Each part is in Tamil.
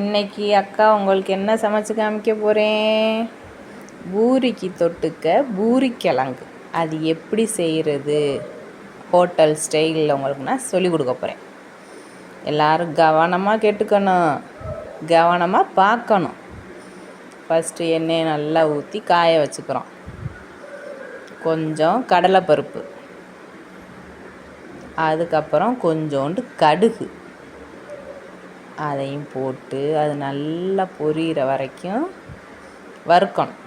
இன்னைக்கு அக்கா உங்களுக்கு என்ன சமைச்சு காமிக்க போகிறேன் பூரிக்கு தொட்டுக்க பூரிக்கிழங்கு. அது எப்படி செய்கிறது ஹோட்டல் ஸ்டைலில் உங்களுக்கு நான் சொல்லிக் கொடுக்க போகிறேன் எல்லோரும் கவனமாக கேட்டுக்கணும். கவனமாக பார்க்கணும். ஃபஸ்ட்டு எண்ணெயை நல்லா ஊற்றி காய வச்சுக்கிறோம். கொஞ்சம் கடலைப்பருப்பு. அதுக்கப்புறம் கொஞ்சோண்டு கடுகு. அதையும் போட்டு அது நல்லா பொரியிற வரைக்கும் வறுக்கணும்.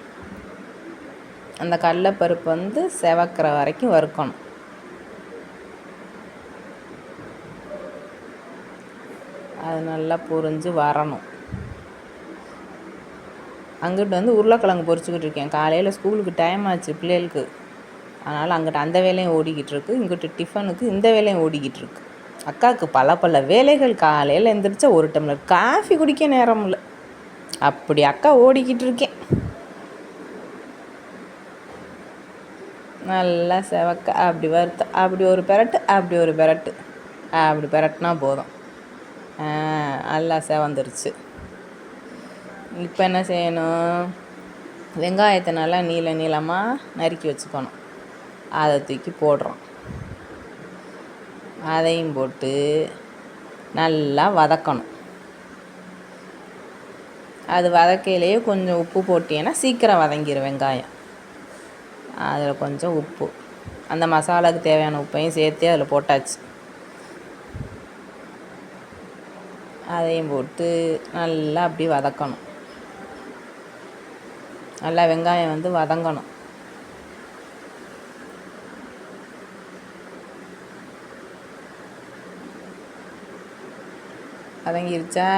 அந்த கடலப்பருப்பு வந்து செவக்கிற வரைக்கும் வறுக்கணும். அது நல்லா பொரிஞ்சு வரணும். அங்கிட்டு வந்து உருளைக்கிழங்கு பொரிச்சுக்கிட்டு இருக்கேன். காலையில் ஸ்கூலுக்கு டைம் ஆச்சு பிள்ளைகளுக்கு. அதனால் அங்கிட்ட அந்த வேலையும் ஓடிக்கிட்டு இருக்கு. இங்கிட்டு டிஃபனுக்கு இந்த வேலையும் ஓடிக்கிட்டு இருக்கு. அக்காவுக்கு பல பல வேலைகள் காலையில் எழுந்திரிச்சா ஒரு டம்ளர் காஃபி குடிக்க நேரம் இல்லை. அப்படி அக்கா ஓடிக்கிட்டு இருக்கேன். நல்லா செவக்க அப்படி வறுத்த அப்படி ஒரு பெரட்டு அப்படி ஒரு பெரட்டு. அப்படி பெரட்டுனா போதும். நல்லா செவந்துருச்சு. இப்போ என்ன செய்யணும்? வெங்காயத்தை நல்லா நீள நீளமாக நறுக்கி வச்சுக்கணும். அதை தூக்கி போடுறோம். அதையும் போட்டு நல்லா வதக்கணும். அது வதக்கையிலேயே கொஞ்சம் உப்பு போட்டீங்கன்னா சீக்கிரம் வதங்கிடும் வெங்காயம். அதில் கொஞ்சம் உப்பு. அந்த மசாலாவுக்கு தேவையான உப்பையும் சேர்த்து அதில் போட்டாச்சு. அதையும் போட்டு நல்லா அப்படி வதக்கணும். நல்லா வெங்காயம் வந்து வதங்கணும். வதங்கிருச்சா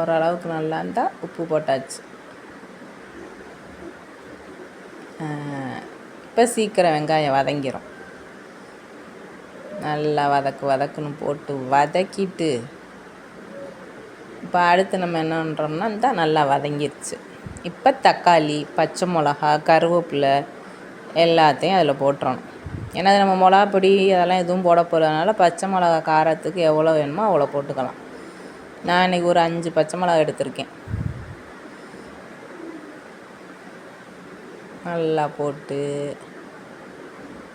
ஓரளவுக்கு நல்லா இருந்தால் உப்பு போட்டாச்சு. இப்போ சீக்கிரம் வெங்காயம் வதங்கிடும் நல்லா வதக்கு வதக்குன்னு போட்டு வதக்கிட்டு இப்போ அடுத்து நம்ம என்ன பண்ணுறோம்னா இந்த நல்லா வதங்கிருச்சு. இப்போ தக்காளி பச்சை மிளகா கருவேப்பிலை எல்லாத்தையும் அதில் போட்டுறணும். ஏன்னா அது நம்ம மிளகா பொடி அதெல்லாம் எதுவும் போட போகிறதுனால பச்சை மிளகா காரத்துக்கு எவ்வளோ வேணுமோ அவ்வளோ போட்டுக்கலாம். நான் இன்றைக்கி ஒரு அஞ்சு பச்சை மிளகா எடுத்திருக்கேன். நல்லா போட்டு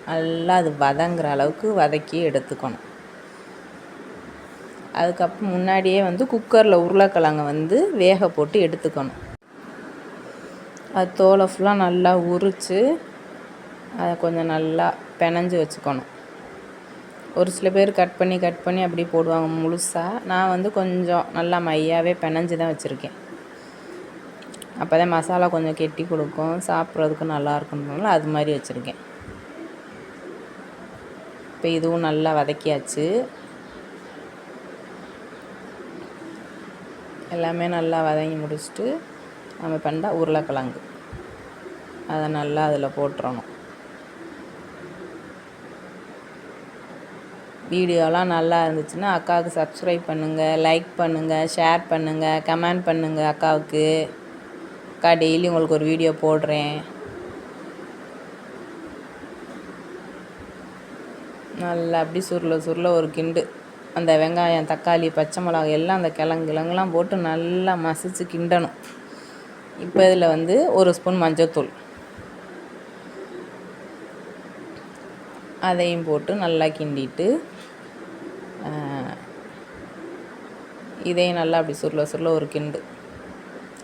நல்லா அது வதங்குற அளவுக்கு வதக்கி எடுத்துக்கணும். அதுக்கப்புறம் முன்னாடியே வந்து குக்கரில் உருளைக்கிழங்க வந்து வேக போட்டு எடுத்துக்கணும். அது தோலை ஃபுல்லாக நல்லா உரித்து அதை கொஞ்சம் நல்லா பினஞ்சு வச்சுக்கணும். ஒரு சில பேர் கட் பண்ணி கட் பண்ணி அப்படி போடுவாங்க முழுசாக நான் வந்து கொஞ்சம் நல்லா மையாவே பினஞ்சு தான் வச்சுருக்கேன். அப்போ தான் மசாலா கொஞ்சம் கெட்டி கொடுக்கும். சாப்பிட்றதுக்கும் நல்லா இருக்குன்றதுனால அது மாதிரி வச்சுருக்கேன். இப்போ இதுவும் நல்லா வதக்கியாச்சு. எல்லாமே நல்லா வதங்கி முடிச்சுட்டு நம்ம பண்ணால் உருளைக்கிழங்கு. அதை நல்லா அதில் போட்டுறணும். வீடியோலாம் நல்லா இருந்துச்சுன்னா அக்காவுக்கு சப்ஸ்கிரைப் பண்ணுங்கள் லைக் பண்ணுங்கள் ஷேர் பண்ணுங்கள் கமெண்ட் பண்ணுங்கள் அக்காவுக்கு. அக்கா டெய்லி உங்களுக்கு ஒரு வீடியோ போடுறேன். நல்லா அப்படி சுருள சுருள ஒரு கிண்டு. அந்த வெங்காயம் தக்காளி பச்சை மிளகாய் எல்லாம் அந்த கிழங்கு கிழங்குலாம் போட்டு நல்லா மசிச்சு கிண்டணும். இப்போ இதில் வந்து ஒரு ஸ்பூன் மஞ்சள்தூள் அதையும் போட்டு நல்லா கிண்டிட்டு இதையும் நல்லா அப்படி சுருள சுருள ஒரு கிண்டு.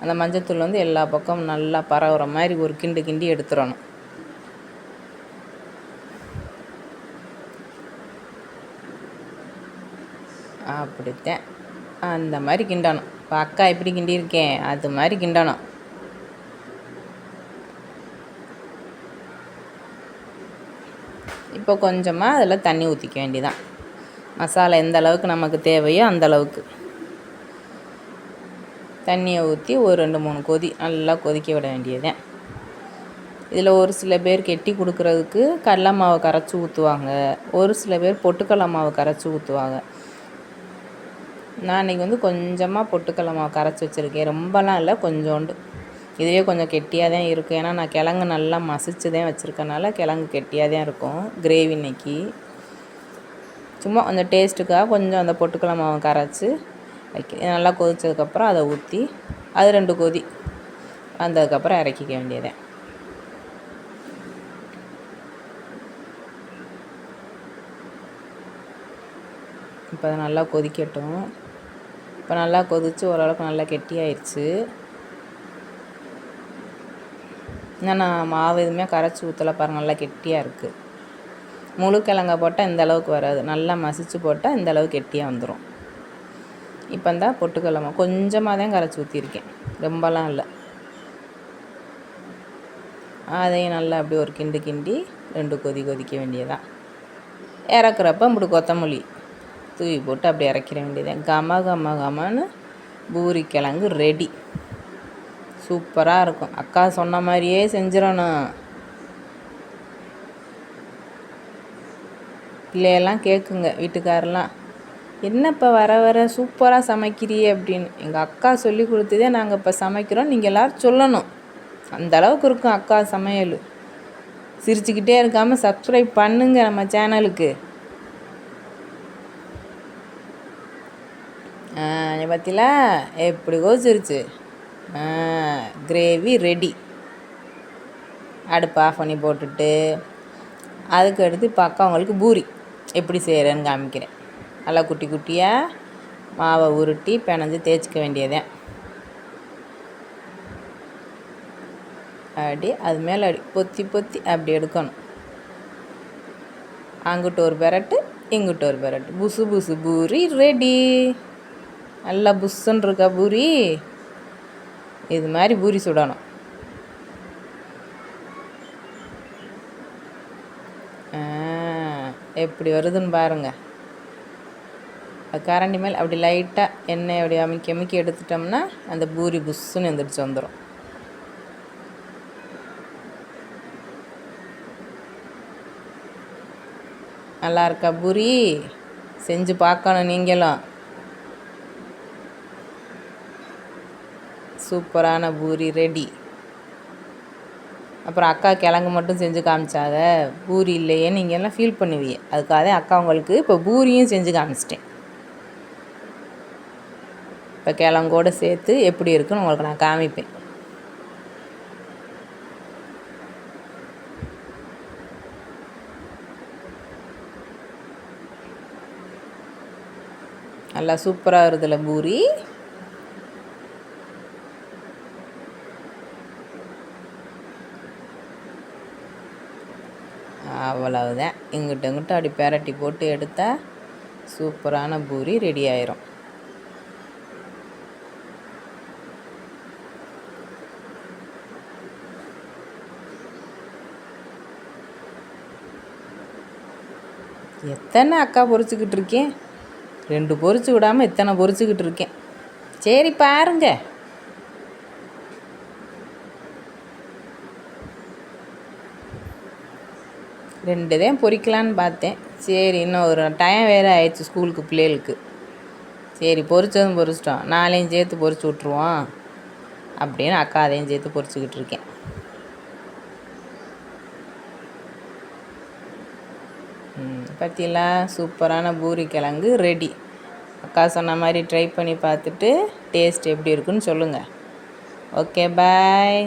அந்த மஞ்சத்தூள் வந்து எல்லா பக்கமும் நல்லா பரவுற மாதிரி ஒரு கிண்டு கிண்டி எடுத்துடணும் அப்படித்தான். அந்த மாதிரி கிண்டணும். இப்போ அக்கா எப்படி கிண்டியிருக்கேன் அது மாதிரி கிண்டணும். இப்போ கொஞ்சமாக அதில் தண்ணி ஊற்றிக்க வேண்டியதான் மசாலா எந்த அளவுக்கு நமக்கு தேவையோ அந்த அளவுக்கு. தண்ணியை ஊற்றி ஒரு ரெண்டு மூணு கொதி நல்லா கொதிக்க விட வேண்டியதுதான் இதில் ஒரு சில பேர் கெட்டி கொடுக்குறதுக்கு கடல மாவை கரைச்சி ஊற்றுவாங்க ஒரு சில பேர் பொட்டுக்கடல மாவு கரைச்சி ஊற்றுவாங்க நான் இன்றைக்கி வந்து கொஞ்சமாக பொட்டுக்கடல மாவு கரைச்சி வச்சுருக்கேன். ரொம்பலாம் இல்லை கொஞ்சோண்டு. இதுவே கொஞ்சம் கெட்டியாக தான் இருக்கும் ஏன்னா நான் கிழங்கு நல்லா மசிச்சு தான் வச்சுருக்கனால கிழங்கு கெட்டியாக தான் இருக்கும். கிரேவி இன்னைக்கு. சும்மா அந்த டேஸ்ட்டுக்காக கொஞ்சம் அந்த பொட்டுக்கடலை மாவை கரைச்சி வைக்க நல்லா கொதித்ததுக்கப்புறம் அதை ஊற்றி அது ரெண்டு கொதி வந்ததுக்கப்புறம் இறக்கிக்க வேண்டியது. இப்போ அதை நல்லா கொதிக்கட்டும். இப்போ நல்லா கொதித்து ஓரளவுக்கு நல்லா கெட்டியாயிடுச்சு ஏன்னா நான் மாவு எதுவுமே கரைச்சி ஊற்றலை பாருங்கள் நல்லா கெட்டியாக இருக்குது முழு கிழங்க போட்டால் இந்த அளவுக்கு வராது. நல்லா மசிச்சு போட்டால் இந்த அளவுக்கு கெட்டியாக வந்துடும் இப்போ இந்த பொட்டுக்கடலை கொஞ்சமாக தான் கரைச்சி ஊற்றிருக்கேன் ரொம்பலாம் இல்லை. அதையும் நல்லா அப்படி ஒரு கிண்டு கிண்டி ரெண்டு கொதி கொதிக்க வேண்டியதான் இறக்குறப்ப இப்படி கொத்தமல்லி தூவி போட்டு அப்படி இறக்கிற வேண்டியதான் கம கம கமன்னு பூரி கிழங்கு ரெடி சூப்பராக இருக்கும். அக்கா சொன்ன மாதிரியே செஞ்சிடணும். பிள்ளையெல்லாம் கேட்குங்க வீட்டுக்காரெல்லாம். என்னப்பா வர வர சூப்பராக சமைக்கிறியே அப்படின்னு. எங்கள் அக்கா சொல்லி கொடுத்ததே நாங்கள் இப்போ சமைக்கிறோம் நீங்கள் எல்லோரும் சொல்லணும். அந்த அளவுக்கு இருக்கும் அக்கா சமையல். சிரிச்சுக்கிட்டே இருக்காமல் சப்ஸ்கிரைப் பண்ணுங்க நம்ம சேனலுக்கு. பார்த்தீங்களா எப்படி கோச்சிருச்சு கிரேவி ரெடி. அடுப்பு ஆஃப் பண்ணி போட்டுட்டு அதுக்கு அடுத்து இப்போ அக்கா அவங்களுக்கு பூரி. எப்படி செய்கிறேன்னு காமிக்கிறேன். நல்லா குட்டி குட்டியாக மாவை உருட்டி பிணைஞ்சு தேய்ச்சிக்க வேண்டியதே. அப்படி அது மேலே அப்படி பொத்தி பொத்தி அப்படி எடுக்கணும். அங்கிட்டு ஒரு பெரட்டு இங்கிட்டு ஒரு பெரட்டு. புசு புசு பூரி ரெடி நல்லா புஷ்ஷுன்னு இருக்கா பூரி? இது மாதிரி பூரி சுடணும். எப்படி வருதுன்னு பாருங்கள் கரண்டி மேல் அப்படி லைட்டாக எண்ணெய் அப்படி அமுக்கி அமுக்கி எடுத்துட்டோம்னா அந்த பூரி புஷ்ஷுன்னு எந்திரிச்சு வந்துடும் நல்லா இருக்கா பூரி? செஞ்சு பார்க்கணும் நீங்களும். சூப்பரான பூரி ரெடி. அப்புறம் அக்கா கிழங்கு மட்டும் செஞ்சு காமிச்சாங்க பூரி இல்லையே நீங்கள் எல்லாம் ஃபீல் பண்ணுவீங்க. அதுக்காக அக்கா உங்களுக்கு இப்போ பூரியும் செஞ்சு காமிச்சிட்டேன். இப்போ கிழங்கோடு சேர்த்து எப்படி இருக்குன்னு உங்களுக்கு நான் காமிப்பேன். நல்லா சூப்பராக வருதுல பூரி. அவ்வளவுதான். இங்கிட்ட இங்கிட்ட அப்படி பெரட்டி போட்டு எடுத்தால் சூப்பரான பூரி ரெடி ஆயிரும். எத்தனை அக்கா பொறிச்சிக்கிட்டு இருக்கேன்? ரெண்டு பொறிச்சு விடாமல் இத்தனை பொறிச்சிக்கிட்டு இருக்கேன்? சரி பாருங்கள் ரெண்டு தான் பொறிக்கலான்னு பார்த்தேன். சரி இன்னும் ஒரு டைம் வேறு ஆயிடுச்சு ஸ்கூலுக்கு பிள்ளைகளுக்கு. சரி பொறிச்சதும் பொறிச்சிட்டோம். நாளையும் சேர்த்து பொறிச்சு விட்ருவோம் அப்படின்னு அக்கா அதையும் சேர்த்து பொறிச்சிக்கிட்டு இருக்கேன். பற்றிலாம் சூப்பரான பூரி கிழங்கு ரெடி அக்கா சொன்ன மாதிரி ட்ரை பண்ணி பார்த்துட்டு டேஸ்ட் எப்படி இருக்குன்னு சொல்லுங்கள் ஓகே பாய்